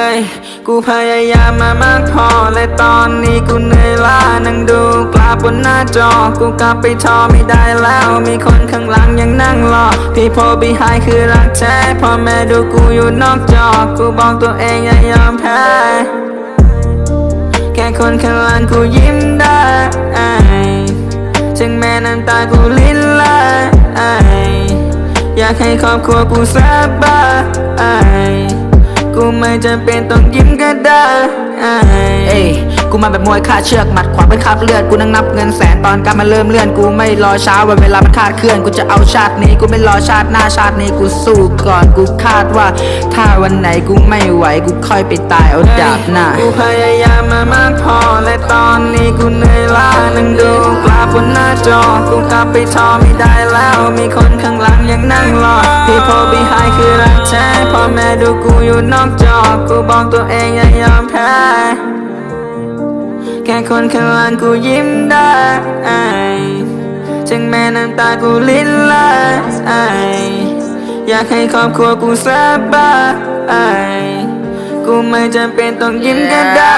อ้ยกูพยายามมามากพอและตอนนี้กูเหนื่อยล้านั่งดูกลาบบนหน้าจอ กูกลับไปทอไม่ได้แล้ว มีคนข้างหลังยังนั่งรอพี่พอบีไฮคือรักแท้พ่อแม่ดูกูอยู่นอกจอ กูบอกตัวเองอย่ายอมแพ้ แค่คนข้างหลังกูยิ้มได้ถึงแม้น้ำตากูลิ้นไหลอยากให้ครอบครัวกูสบาย กูไม่จำเป็นต้องยิ้มก็ได้เอ้ยกูมาแบบมวยคาดเชือกหมัดขวาเป็นคราบเลือดกูนั่งนับเงินแสนตอนการมาเริ่มเลื่อนกูไม่รอช้าวันเวลามันคาดเคลื่อนกูจะเอาชาตินี้กูไม่รอชาติหน้าชาตินี้กูสู้ก่อนกูคาดว่า ถ้าวันไหนกูไม่ไหวกูค่อยไปตายเอาดาบหน้ากูพยายามมามากพอและตอนนี้กูเหนื่อยล้านั่งดู กูกลับไปทอไม่ได้แล้ว มีคนข้างหลังยังนั่งรอพี่พอบีไฮคือรักแท้พ่อแม่ดูกูอยู่นอกจอ กูบอกตัวเองอย่ายอมแพ้ แค่คนข้างหลังกูยิ้มได้ถึงแม้น้ำตากูลิ้นไหลอยากให้ครอบครัวกูสบาย กูไม่จำเป็นต้องยิ้มก็ได้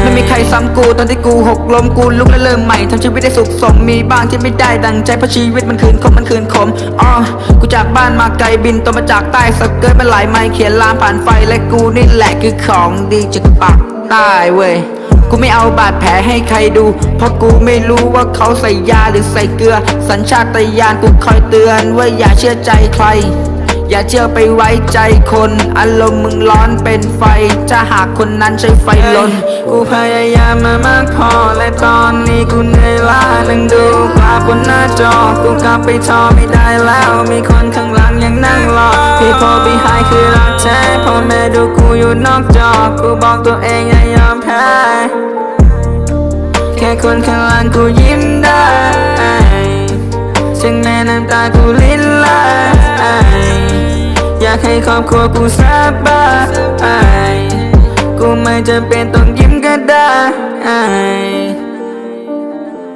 ไม่มีใครซ้ำกูตอนที่กูหกล้มกูลุกและเริ่มใหม่ทำชีวิตได้สุขสมมีบ้างที่ไม่ได้ดังใจเพราะชีวิตมันคืนคมมันคืนคมอ๋อกูจากบ้านมาไกลบินตัวมาจากใต้สเกิร์ตเป็นหลายไมล์เขียนลามผ่านไฟและกูนี่แหละคือของดีจากปากใต้เว้ยกูไม่เอาบาดแผลให้ใครดู เพราะกูไม่รู้ว่าเขาใส่ยาหรือใส่เกลือ สัญชาตญาณกูคอยเตือนว่าอย่าเชื่อใจใคร อย่าเชื่อไปไว้ใจคน อารมณ์มึงร้อนเป็นไฟ ถ้าหากคนนั้นใช้ไฟลน กูพยายามมามากพอและตอนนี้กูเหนื่อยล้านั่งดูกลาบบนหน้าจอ กูกลับไปทอไม่ได้แล้ว มีคนข้างหลังยังนั่งรอพี่พอบีไฮคือรักแท้พ่อแม่ดูกูอยู่นอกจอ กูบอกตัวเองอย่ายอมแพ้แค่คนข้างหลังกูยิ้มได้ถึงแม้น้ำตากูลิ้นไหลอยากให้ครอบครัวกูสบายกูไม่จำเป็นต้องยิ้มก็ได้